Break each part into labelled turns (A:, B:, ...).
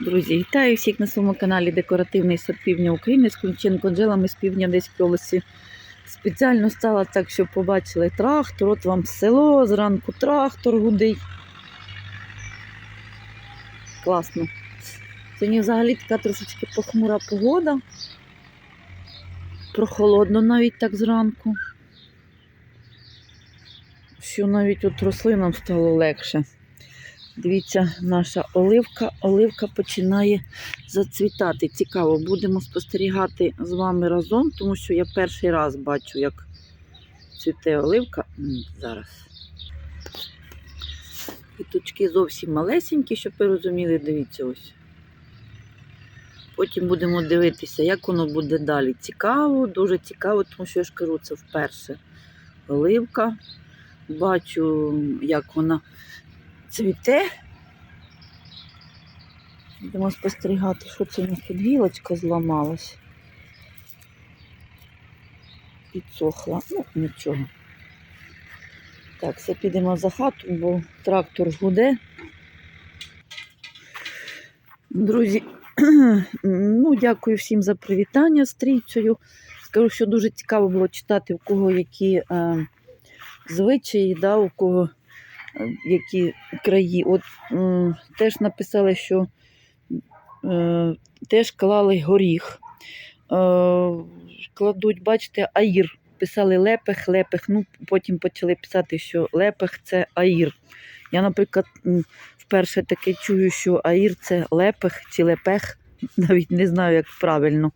A: Друзі, вітаю всіх на своєму каналі Декоративний сад Півдня України з Кунченко джелами з півдня Одеської області. Спеціально стала так, щоб побачили трактор. От вам село, зранку трактор гудить. Класно. Сьогодні взагалі така трошечки похмура погода. Прохолодно навіть так зранку. Що навіть от рослинам стало легше. Дивіться, наша оливка. Оливка починає зацвітати. Цікаво, будемо спостерігати з вами разом, тому що я перший раз бачу, як цвіте оливка. Зараз. Квіточки зовсім малесенькі, щоб ви розуміли, дивіться ось. Потім будемо дивитися, як воно буде далі. Цікаво, дуже цікаво, тому що я ж кажу, це вперше оливка. Бачу, як вона цвіте. Будемо спостерігати, що це у нас тут гілочка зламалась. Підсохла. Ну, нічого. Так, все підемо за хату, бо трактор гуде. Друзі, ну, дякую всім за привітання з трійцею. Скажу, що дуже цікаво було читати, у кого які е, звичаї, да, у кого які краї. От теж написали, що е, теж клали горіх. Е, кладуть, бачите, аїр. Писали лепех, лепех. Ну, потім почали писати, що лепех це аїр. Я, наприклад, вперше таке чую, що аїр це лепех чи лепех. Навіть не знаю, як правильно.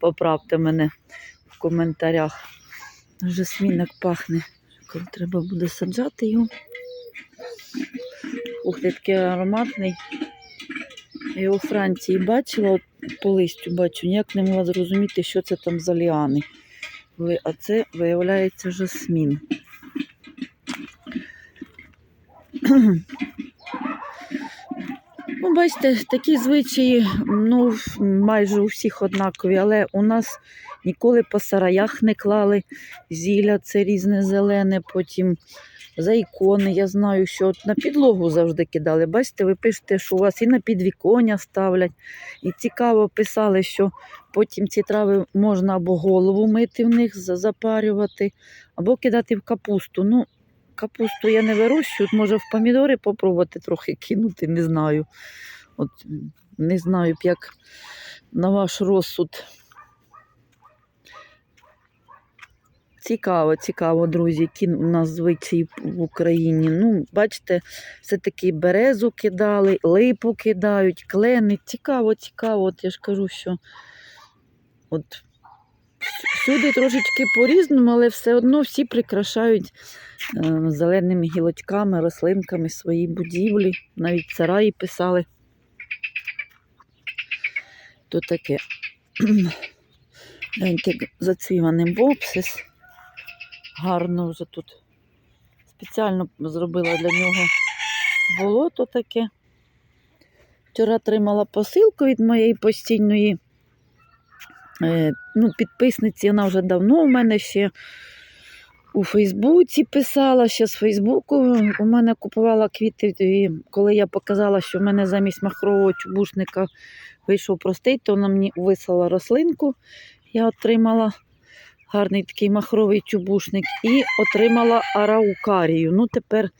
A: Поправте мене в коментарях. Жасмін як пахне. Коли треба буде саджати його. Ух, ти такий ароматний. Я у Франції бачила, от по листю бачу, ніяк не могла зрозуміти, що це там за ліани. А це виявляється жасмін. Ну, бачите, такі звичаї, ну, майже у всіх однакові, але у нас ніколи по сараях не клали зілля, це різне зелене, потім за ікони. Я знаю, що от на підлогу завжди кидали. Бачите, ви пишете, що у вас і на підвіконня ставлять. І цікаво писали, що потім ці трави можна або голову мити в них, запарювати, або кидати в капусту. Ну, капусту я не вирощую, от може в помідори попробувати трохи кинути, не знаю. От не знаю, як на ваш розсуд. Цікаво, цікаво, друзі, які у нас звичаї в Україні. Ну, бачите, все-таки березу кидали, липу кидають, клени. Цікаво, цікаво. От я ж кажу, що от всюди трошечки по-різному, але все одно всі прикрашають е, зеленими гілочками, рослинками свої будівлі. Навіть сараї писали. То таке. Гляньте, зацвіваний бопсис. Гарно вже тут. Спеціально зробила для нього болото таке. Вчора отримала посилку від моєї постійної е, ну, підписниці. Вона вже давно у мене ще у Фейсбуці писала, ще з Фейсбуку у мене купувала квіти. І коли я показала, що в мене замість махрового чубушника вийшов простий, то вона мені вислала рослинку. Я отримала гарний такий махровий чубушник і отримала араукарію. Ну, тепер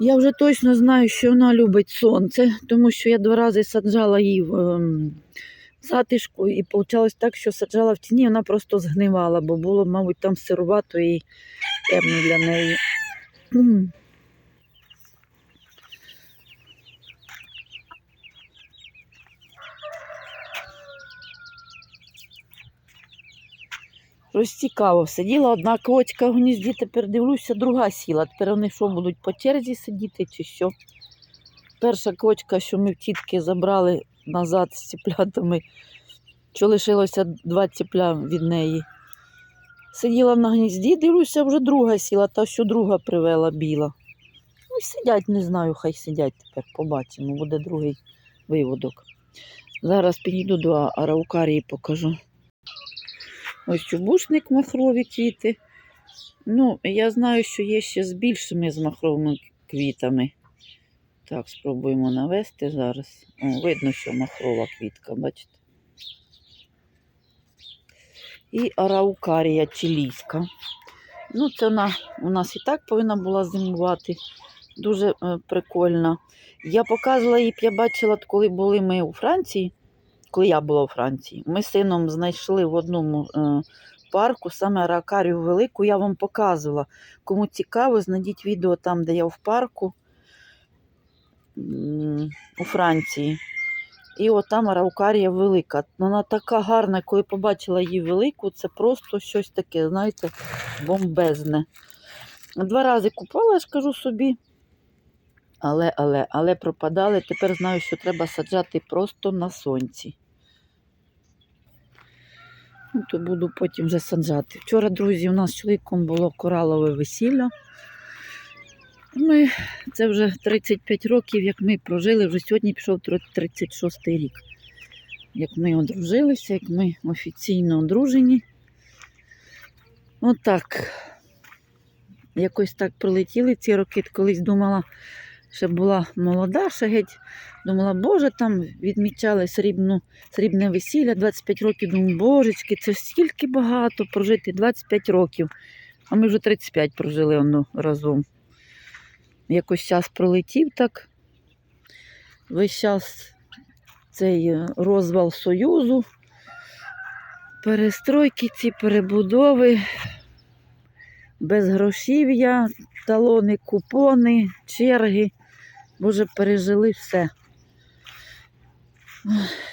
A: я вже точно знаю, що вона любить сонце, тому що я два рази саджала її в ем, затишку, і вийшло так, що саджала в тіні, вона просто згнивала, бо було, мабуть, там сирувато і темно для неї. Цікаво. Сиділа одна квочка в гнізді, тепер дивлюся, друга сіла. Тепер вони що будуть по черзі сидіти чи що? Перша квочка, що ми в тітки забрали назад з ціплятами, що лишилося два ціпля від неї. Сиділа на гнізді, дивлюся, вже друга сіла, та що друга привела біла. Ну, сидять, не знаю, хай сидять тепер, побачимо, буде другий виводок. Зараз підійду до араукарії покажу. Ось чубушник махрові квіти. Ну, я знаю, що є ще з більшими з махровими квітами. Так, спробуємо навести зараз. О, видно, що махрова квітка, бачите? І араукарія чилійська. Ну, це вона у нас і так повинна була зимувати. Дуже е, прикольна. Я показувала її, я бачила, коли були ми у Франції, коли я була у Франції. Ми з сином знайшли в одному е, парку саме аракарію велику. Я вам показувала. Кому цікаво, знайдіть відео там, де я в парку у Франції. І от там араукарія велика. Вона така гарна, коли побачила її велику, це просто щось таке, знаєте, бомбезне. Два рази купувала, я ж кажу собі. Але, але, але пропадали. Тепер знаю, що треба саджати просто на сонці. Ну, то буду потім вже саджати. Вчора, друзі, у нас з чоловіком було коралове весілля. Ми, це вже 35 років, як ми прожили, вже сьогодні пішов 36 рік. Як ми одружилися, як ми офіційно одружені. Отак. Якось так пролетіли ці роки. Колись думала, ще була молода, ще геть. Думала, Боже, там відмічали срібну, срібне весілля 25 років. Думаю, божечки, це стільки багато прожити 25 років. А ми вже 35 прожили воно разом. Якось час пролетів так. Весь час цей е, розвал Союзу, перестройки, ці перебудови, безгрошів'я, талони, купони, черги. Боже, пережили все.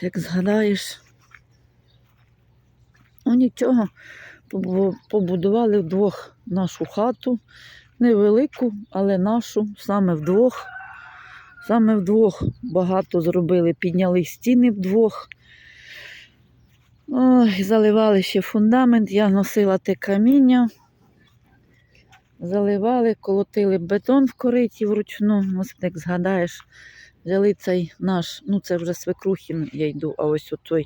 A: Як згадаєш, ну нічого, побудували вдвох нашу хату, невелику, але нашу, саме вдвох. Саме вдвох багато зробили, підняли стіни вдвох. Ой, заливали ще фундамент, я носила те каміння. Заливали, колотили бетон в кориті вручну. Ось як згадаєш, взяли цей наш, ну це вже свекрухін, я йду, а ось отой,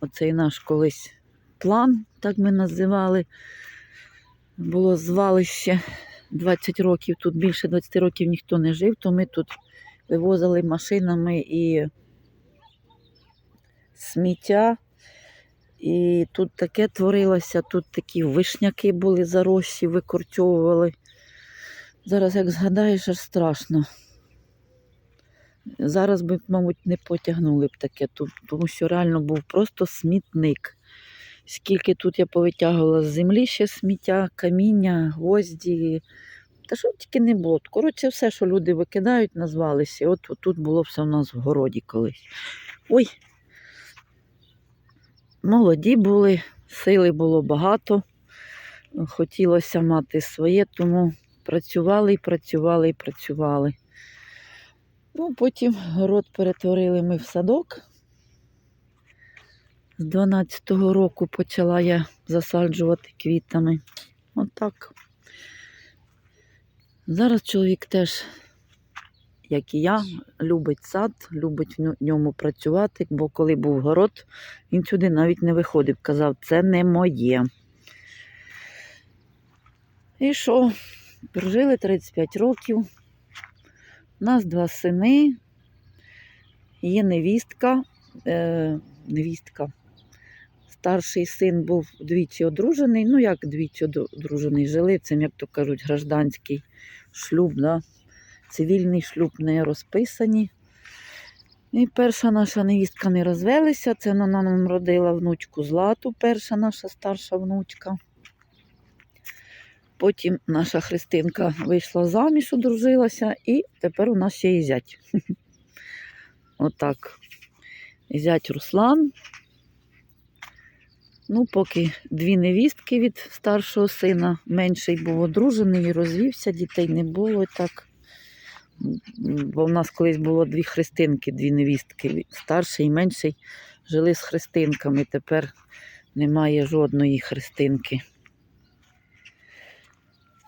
A: оцей наш колись план, так ми називали. Було звалище 20 років, тут більше 20 років ніхто не жив, то ми тут вивозили машинами і сміття. І тут таке творилося, тут такі вишняки були заросші, викорчовували. Зараз, як згадаєш, аж страшно. Зараз би, мабуть, не потягнули б таке, тому що реально був просто смітник. Скільки тут я повитягувала з землі ще сміття, каміння, гвозді. Та що тільки не було. Коротше, все, що люди викидають, назвалися. От, от тут було все в нас в городі колись. Ой, молоді були, сили було багато. Хотілося мати своє, тому працювали і працювали і працювали. Ну, потім город перетворили ми в садок. З 12-го року почала я засаджувати квітами. Отак. Зараз чоловік теж, як і я, любить сад, любить в ньому працювати, бо коли був город, він сюди навіть не виходив. Казав, це не моє. І що? Прожили 35 років. У нас два сини, є невістка. Е, невістка. Старший син був двічі одружений. Ну, як двічі одружений, жили цим, як то кажуть, гражданський шлюб, да? Цивільний шлюб не розписані. І перша наша невістка не розвелися. Це вона нам родила внучку Злату, перша наша старша внучка. Потім наша Христинка вийшла заміж, одружилася, і тепер у нас ще і зять. Отак. Зять Руслан. Ну, поки дві невістки від старшого сина. Менший був одружений і розвівся, дітей не було. і Так. Бо в нас колись було дві христинки, дві невістки. Старший і менший жили з христинками. Тепер немає жодної христинки.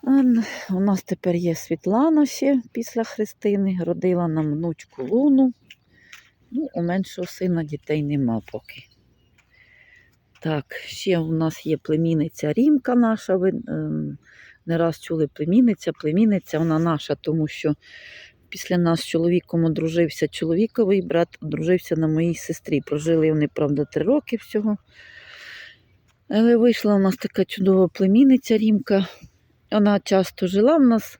A: Ан- У нас тепер є Світлана ще після Христини, родила нам внучку Луну. Ну, у меншого сина дітей нема поки. Так, ще у нас є племінниця Рімка наша. Не раз чули племінниця. Племінниця вона наша, тому що після нас з чоловіком одружився чоловіковий брат, одружився на моїй сестрі. Прожили вони, правда, три роки всього. Але вийшла у нас така чудова племінниця Рімка. Вона часто жила в нас.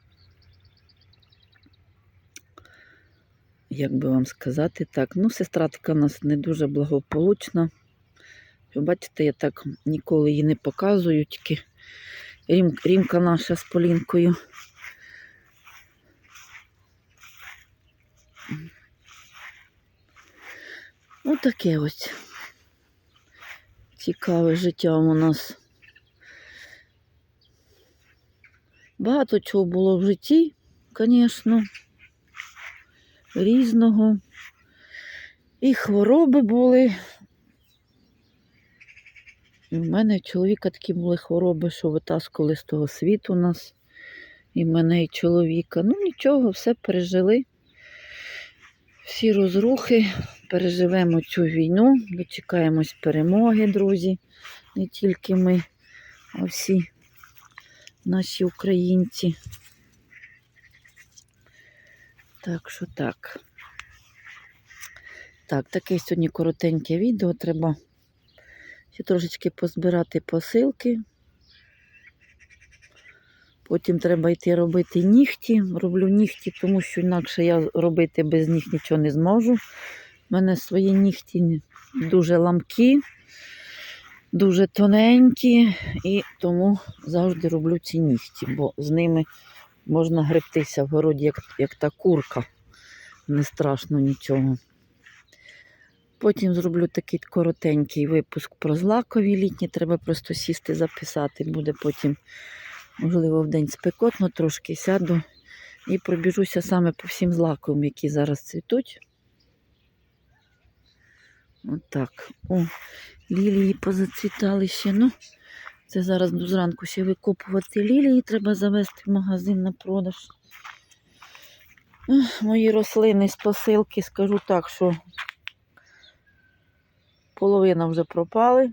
A: Як би вам сказати так, ну, сестра така у нас не дуже благополучна. Ви бачите, я так ніколи її не показую, тільки Рім, Рімка наша з Полінкою. Ну, таке ось цікаве життя у нас. Багато чого було в житті, звісно, різного. І хвороби були. І в мене чоловіка такі були хвороби, що витаскували з того світу нас. І мене, і чоловіка. Ну нічого, все пережили. Всі розрухи, переживемо цю війну, дочекаємось перемоги, друзі. Не тільки ми, а всі наші українці. Так що так. Так, таке сьогодні коротеньке відео. Треба ще трошечки позбирати посилки. Потім треба йти робити нігті. Роблю нігті, тому що інакше я робити без них нічого не зможу. У мене свої нігті дуже ламкі, дуже тоненькі, і тому завжди роблю ці нігті, бо з ними можна гребтися в городі, як, як та курка. Не страшно нічого. Потім зроблю такий коротенький випуск про злакові літні. Треба просто сісти, записати. Буде потім, можливо, в день спекотно, трошки сяду і пробіжуся саме по всім злаковим, які зараз цвітуть. Отак. О, лілії позацвітали ще. Ну, це зараз зранку ще викопувати лілії, треба завести в магазин на продаж. Мої рослини з посилки, скажу так, що половина вже пропали.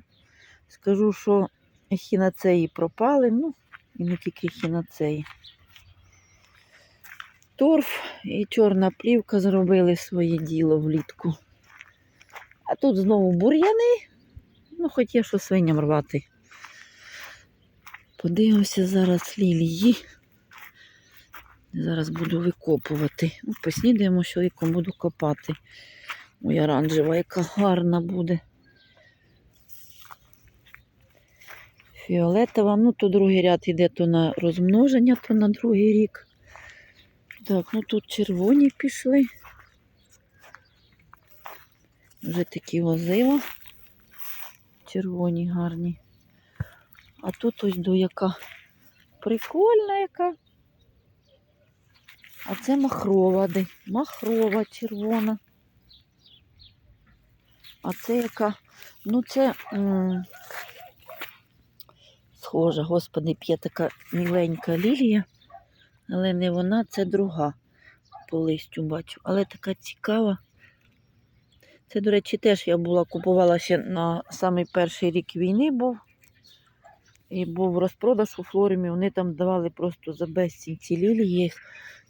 A: Скажу, що ехінацеї пропали, ну, і не тільки ехінацеї. Торф і чорна плівка зробили своє діло влітку. А тут знову бур'яни, ну, хоч є що свиням рвати. Подивимося зараз лілії. Зараз буду викопувати. Ну, Поснідаємо, що чоловіком буду копати. Ой, оранжева, яка гарна буде. Фіолетова, ну то другий ряд йде то на розмноження, то на другий рік. Так, ну тут червоні пішли. Вже такі возила. Червоні гарні. А тут ось до яка прикольна яка. А це махрова, де? Махрова червона. А це яка? Ну, це схожа, господи, п'є така міленька лілія, але не вона, це друга по листю бачу. Але така цікава. Це, до речі, теж я була, купувала ще на самий перший рік війни був. І був розпродаж у Флоримі, вони там давали просто за безцінь ці лілії, їх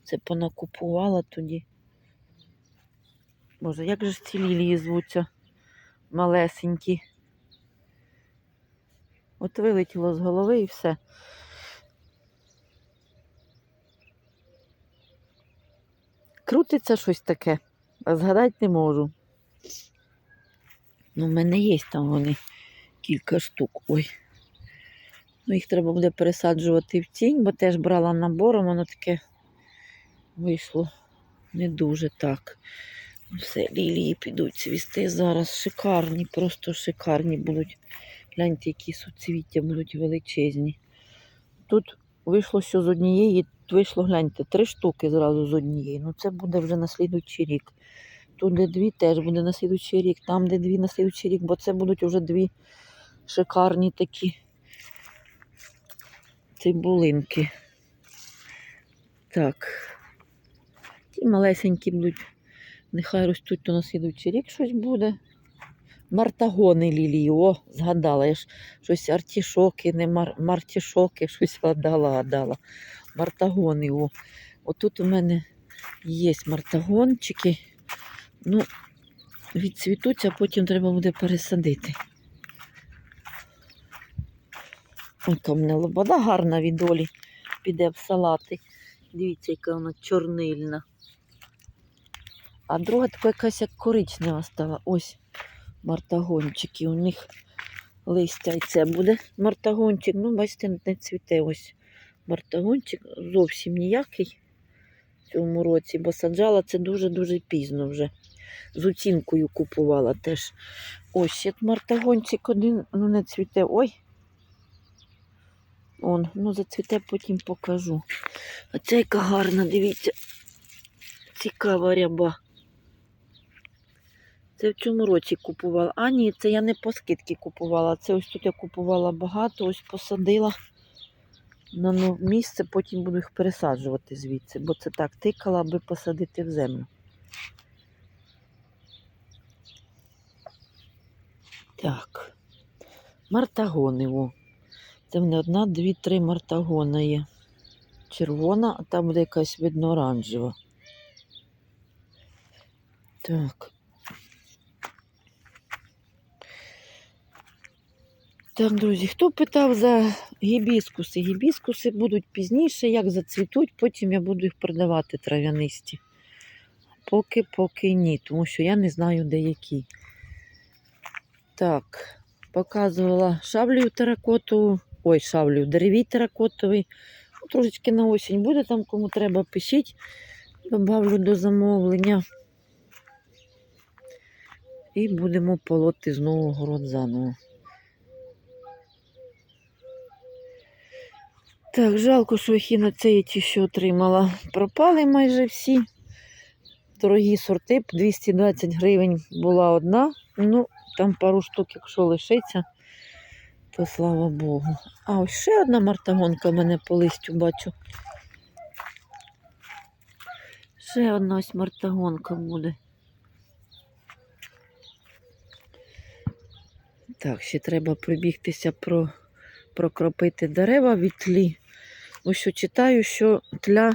A: це понакупувала тоді. Боже, як же ці лілії звуться малесенькі. От вилетіло з голови і все. Крутиться щось таке, а згадати не можу. Ну, в мене є там вони кілька штук. Ой. Ну, їх треба буде пересаджувати в тінь, бо теж брала набором, воно таке вийшло не дуже так. Все, лілії підуть цвісти зараз. Шикарні, просто шикарні будуть. Гляньте, які суцвіття будуть величезні. Тут вийшло, що з однієї, вийшло, гляньте, три штуки зразу з однієї. Ну це буде вже на слідуючий рік. Тут, де дві, теж буде на слідуючий рік, там, де дві на слідуючий рік, бо це будуть вже дві шикарні такі цибулинки. Так. Ті малесенькі будуть. Нехай ростуть, то на слідуючий рік щось буде. Мартагони лілії, о, згадала. Я ж щось артішоки, не мар... мартішоки, щось гадала, гадала. Мартагони, о. Отут у мене Є мартагончики. Ну, відцвітуть, а потім треба буде пересадити. Яка в мене лобода гарна від долі. Піде в салати. Дивіться, яка вона чорнильна. А друга така якась як коричнева стала. Ось мартагончики. У них листя і це буде мартагончик. Ну, бачите, не цвіте ось мартагончик. Зовсім ніякий в цьому році, бо саджала це дуже-дуже пізно вже. З оцінкою купувала теж. Ось ще мартагончик один, ну не цвіте. Ой. Он, ну зацвіте, потім покажу. А ця яка гарна, дивіться. Цікава ряба. Це в цьому році купувала. А, ні, це я не по скидці купувала. Це ось тут я купувала багато, ось посадила на нове місце, потім буду їх пересаджувати звідси, бо це так тикала, аби посадити в землю. Так. Мартагони. О. Це в мене одна, дві, три мартагона є. Червона, а там буде якась видно оранжева. Так. Так, друзі, хто питав за гібіскуси? Гібіскуси будуть пізніше, як зацвітуть, потім я буду їх продавати трав'янисті. Поки, поки ні, тому що я не знаю, де які. Так, показувала шаблю теракотову. Ой, шаблю, деревій теракотовий. Ну, Трошечки на осінь буде там, кому треба, пишіть. Добавлю до замовлення. І будемо полоти знову город заново. Так, жалко, що ехіноцеї що отримала. Пропали майже всі. Дорогі сорти, 220 гривень була одна. Ну, там пару штук, якщо лишиться, то слава Богу. А ось ще одна мартагонка в мене по листю бачу. Ще одна ось мартагонка буде. Так, ще треба пробігтися про, прокропити дерева від тлі. Ось що читаю, що тля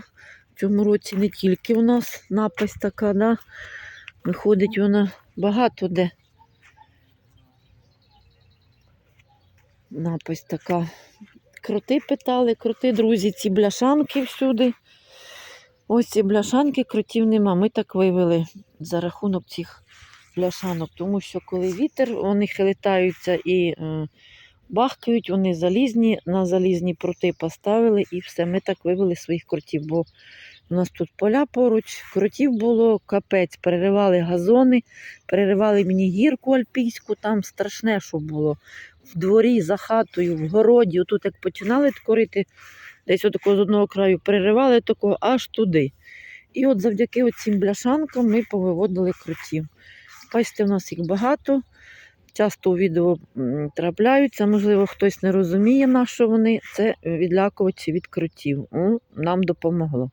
A: в цьому році не тільки у нас напасть така, да? виходить вона багато де. Напасть така. Кроти питали, кроти, друзі, ці бляшанки всюди. Ось ці бляшанки, кротів нема. Ми так вивели за рахунок цих бляшанок, тому що коли вітер, вони хилитаються і е, бахкають, вони залізні, на залізні прути поставили і все. Ми так вивели своїх кротів, бо у нас тут поля поруч, кротів було, капець, переривали газони, переривали мені гірку альпійську, там страшне, що було. В дворі, за хатою, в городі, отут як починали корити, десь отако з одного краю переривали такого аж туди. І от завдяки цим бляшанкам ми повиводили кротів. Бачите, в нас їх багато. Часто у відео трапляються, можливо, хтось не розуміє, на що вони. Це відлякувачі від кротів. О, Нам допомогло.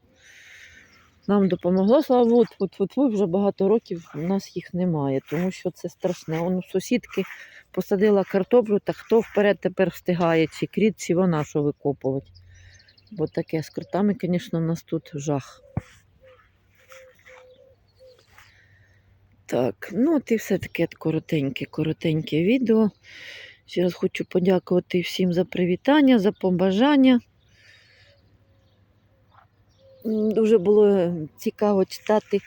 A: Нам допомогло, слава Богу, вже багато років у нас їх немає, тому що це страшне. Он сусідки посадила картоплю, так хто вперед тепер встигає, чи кріт, чи вона що викопувати. Бо таке з кротами, звісно, у нас тут жах. Так, ну от і все таке коротеньке, коротеньке відео. Ще раз хочу подякувати всім за привітання, за побажання. Дуже було цікаво читати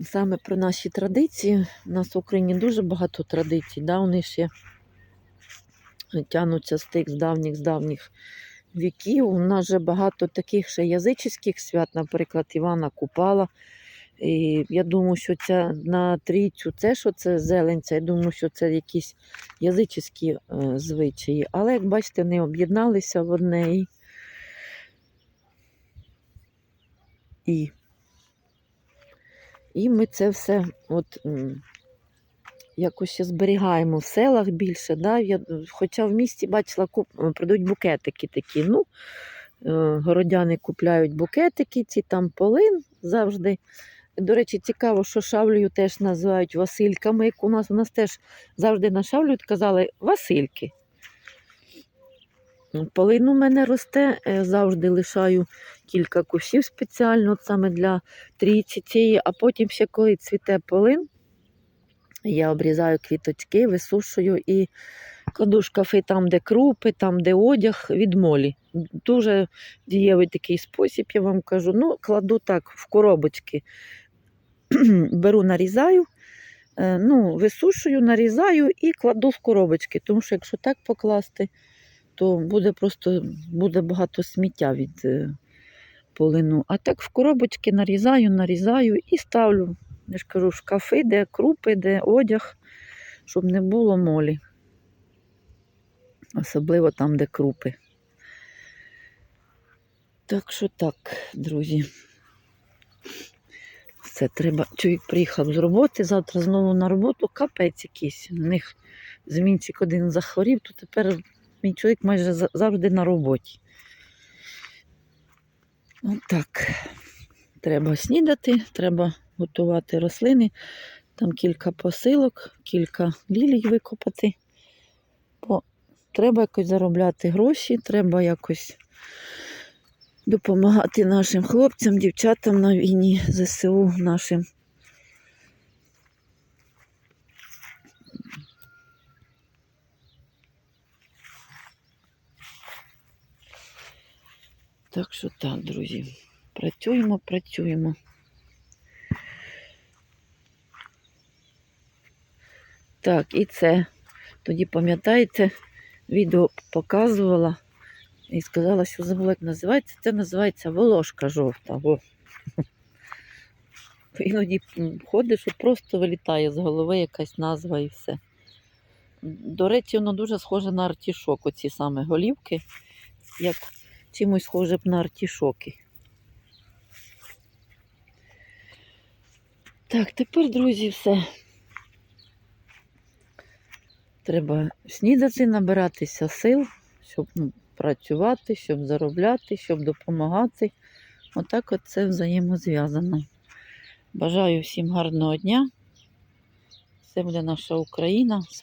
A: саме про наші традиції. У нас в Україні дуже багато традицій, да? вони ще тягнуться з тих з давніх з давніх віків. У нас же багато таких ще язичних свят, наприклад, Івана Купала. І я думаю, що ця на трійцю, це що це зеленця, я думаю, що це якісь язичні е, звичаї. Але, як бачите, вони об'єдналися в одне і, і, і ми це все от, якось ще зберігаємо в селах більше. Да? Я, хоча в місті бачила, куп, продають букетики такі. Ну, е, городяни купляють букетики, ці там полин завжди. До речі, цікаво, що шавлею теж називають Васильками, як у нас. У нас теж завжди на шавлю казали Васильки. Полин у мене росте, е, завжди лишаю кілька кущів спеціально от саме для трійці цієї, а потім ще коли цвіте полин, я обрізаю квіточки, висушую і кладу шкафи там, де крупи, там, де одяг від молі. Дуже дієвий такий спосіб, я вам кажу. Ну, кладу так в коробочки. Беру, нарізаю, е, ну, висушую, нарізаю і кладу в коробочки. Тому що якщо так покласти, то буде просто буде багато сміття від е, полину. А так в коробочки нарізаю, нарізаю і ставлю. Я ж кажу, в шкафи, де крупи, де одяг, щоб не було молі. Особливо там, де крупи. Так що так, друзі. Все, треба. Чоловік приїхав з роботи, завтра знову на роботу, капець якийсь. У них змінчик один захворів, то тепер мій чоловік майже завжди на роботі. Отак. Треба снідати, треба готувати рослини. Там кілька посилок, кілька лілій викопати. Бо треба якось заробляти гроші, треба якось допомагати нашим хлопцям, дівчатам на війні, ЗСУ нашим. Так що так, друзі, працюємо, працюємо. Так, і це. Тоді пам'ятаєте, відео показувала і сказала, що забула, як називається. Це називається волошка жовта. Во. Іноді ходиш і просто вилітає з голови якась назва і все. До речі, воно дуже схоже на артішок, оці саме голівки, як чимось схоже б на артішоки. Так, тепер, друзі, все. Треба снідати, набиратися сил, щоб ну, працювати, щоб заробляти, щоб допомагати. Отак от це взаємозв'язано. Бажаю всім гарного дня. Це буде наша Україна.